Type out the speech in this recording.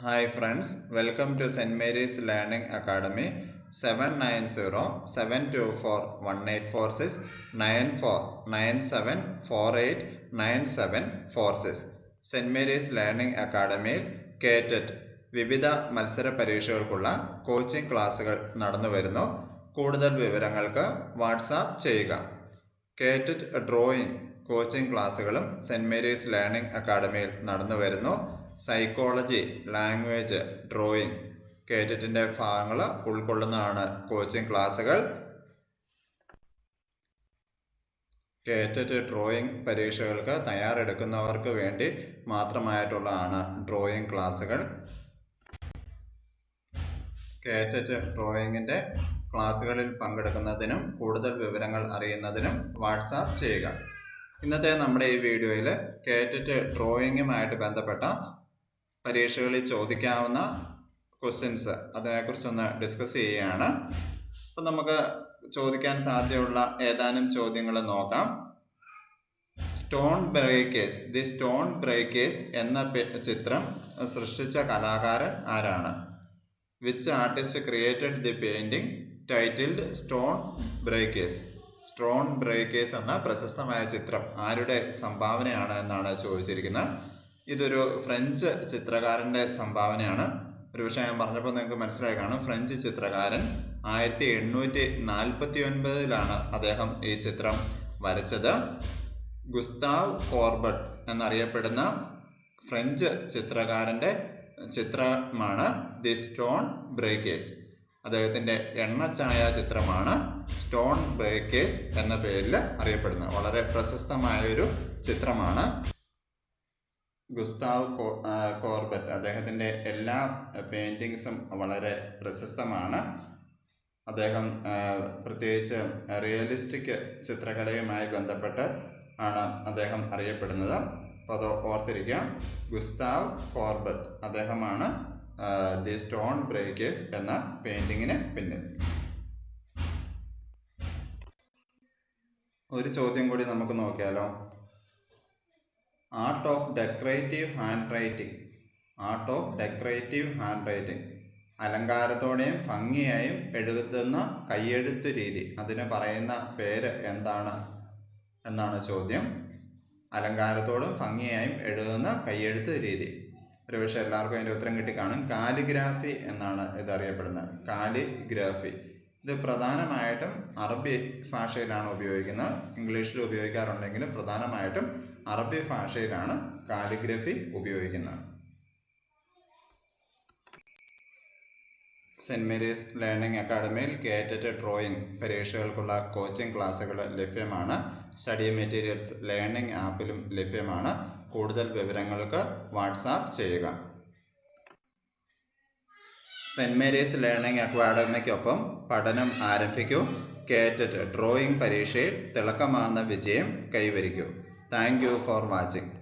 Hi friends welcome to Saint Mary's learning academy seven nine zero seven two four one eight four six nine four nine seven four eight nine seven four six Saint Mary's learning അക്കാഡമിയിൽ KTET വിവിധ മത്സര പരീക്ഷകൾക്കുള്ള coaching ക്ലാസ്സുകൾ നടന്നു വരുന്നു. കൂടുതൽ വിവരങ്ങൾക്ക് WhatsApp ചെയ്യുക. KTET drawing coaching ക്ലാസ്സുകളും Saint Mary's learning അക്കാഡമിയിൽ നടന്നു വരുന്നു. സൈക്കോളജി ലാംഗ്വേജ് ഡ്രോയിങ് കേറ്ററ്റിന്റെ ഭാഗങ്ങൾ ഉൾക്കൊള്ളുന്നതാണ് കോച്ചിങ് ക്ലാസ്സുകൾ കേറ്ററ്റ് ഡ്രോയിങ് പരീക്ഷകൾക്ക് തയ്യാറെടുക്കുന്നവർക്ക് വേണ്ടി മാത്രമായിട്ടുള്ളതാണ് ഡ്രോയിങ് ക്ലാസ്സുകൾ കേറ്ററ്റ് ഡ്രോയിങ്ങിന്റെ ക്ലാസ്സുകളിൽ പങ്കെടുക്കുന്നതിനും കൂടുതൽ വിവരങ്ങൾ അറിയുന്നതിനും വാട്സാപ്പ് ചെയ്യുക. ഇന്നത്തെ നമ്മുടെ ഈ വീഡിയോയിൽ കേറ്ററ്റ് ഡ്രോയിങ്ങുമായിട്ട് ബന്ധപ്പെട്ട പരീക്ഷകളിൽ ചോദിക്കാവുന്ന ക്വസ്റ്റ്യൻസ് അതിനെക്കുറിച്ചൊന്ന് ഡിസ്കസ് ചെയ്യുകയാണ്. അപ്പം നമുക്ക് ചോദിക്കാൻ സാധ്യതയുള്ള ഏതാനും ചോദ്യങ്ങൾ നോക്കാം. Stone breakers the stone breakers എന്ന ചിത്രം സൃഷ്ടിച്ച കലാകാരൻ ആരാണ്? Which artist created the painting titled stone breakers stone breakers എന്ന പ്രശസ്തമായ ചിത്രം ആരുടെ സംഭാവനയാണ് എന്നാണ് ചോദിച്ചിരിക്കുന്നത്. ഇതൊരു ഫ്രഞ്ച് ചിത്രകാരന്റെ സംഭാവനയാണ്. ഒരു പക്ഷേ ഞാൻ പറഞ്ഞപ്പോൾ നിങ്ങൾക്ക് മനസ്സിലായി കാണും. ഫ്രഞ്ച് ചിത്രകാരൻ ആയിരത്തി എണ്ണൂറ്റി നാൽപ്പത്തി ഒൻപതിലാണ് അദ്ദേഹം ഈ ചിത്രം വരച്ചത്. ഗുസ്താവ് കോർബട്ട് എന്നറിയപ്പെടുന്ന ഫ്രഞ്ച് ചിത്രകാരന്റെ ചിത്രമാണ് ദി സ്റ്റോൺ ബ്രേക്കേഴ്സ്. അദ്ദേഹത്തിന്റെ എണ്ണച്ചായ ചിത്രമാണ് സ്റ്റോൺ ബ്രേക്കേഴ്സ് എന്ന പേരിൽ അറിയപ്പെടുന്നത്. വളരെ പ്രശസ്തമായ ഒരു ചിത്രമാണ്. ഗുസ്താവ് കോർബറ്റ് അദ്ദേഹത്തിന്റെ എല്ലാ പെയിന്റിങ്സും വളരെ പ്രശസ്തമാണ്. അദ്ദേഹം പ്രത്യേകിച്ച് റിയലിസ്റ്റിക് ചിത്രകലയുമായി ബന്ധപ്പെട്ട് ആണ് അദ്ദേഹം അറിയപ്പെടുന്നത്. അപ്പോൾ അത് ഓർത്തിരിക്കാം. ഗുസ്താവ് കോർബറ്റ് അദ്ദേഹമാണ് ദി സ്റ്റോൺ ബ്രേക്കേഴ്സ് എന്ന പെയിന്റിങ്ങിന് പിന്നിൽ. ഒരു ചോദ്യം കൂടി നമുക്ക് നോക്കിയാലോ? Art of decorative handwriting art of decorative handwriting അലങ്കാരത്തോടെയും ഭംഗിയായും എഴുതുന്ന കയ്യെഴുത്ത് രീതി. അതിന് പറയുന്ന പേര് എന്താണ് എന്നാണ് ചോദ്യം. അലങ്കാരത്തോടും ഭംഗിയായും എഴുതുന്ന കയ്യെഴുത്ത് രീതി. ഒരുപക്ഷെ എല്ലാവർക്കും അതിന്റെ ഉത്തരം കിട്ടി കാണും കാലിഗ്രാഫി എന്നാണ് ഇതറിയപ്പെടുന്നത് കാലിഗ്രാഫി. ഇത് പ്രധാനമായിട്ടും അറബി ഭാഷയിലാണ് ഉപയോഗിക്കുന്നത്. ഇംഗ്ലീഷിൽ ഉപയോഗിക്കാറുണ്ടെങ്കിലും പ്രധാനമായിട്ടും അറബി ഭാഷയിലാണ് കാലിഗ്രഫി ഉപയോഗിക്കുന്നത്. സെന്റ് മേരീസ് ലേണിംഗ് അക്കാഡമിയിൽ കേറ്ററ്റ് ഡ്രോയിങ് പരീക്ഷകൾക്കുള്ള കോച്ചിംഗ് ക്ലാസ്സുകൾ ലഭ്യമാണ്. സ്റ്റഡി മെറ്റീരിയൽസ് ലേണിംഗ് ആപ്പിലും ലഭ്യമാണ്. കൂടുതൽ വിവരങ്ങൾക്ക് വാട്സാപ്പ് ചെയ്യുക. സെന്റ് മേരീസ് ലേണിംഗ് അക്കാഡമിക്കൊപ്പം പഠനം ആരംഭിക്കൂ. കേറ്ററ്റ് ഡ്രോയിങ് പരീക്ഷയിൽ തിളക്കമാർന്ന വിജയം കൈവരിക്കൂ. Thank you for watching.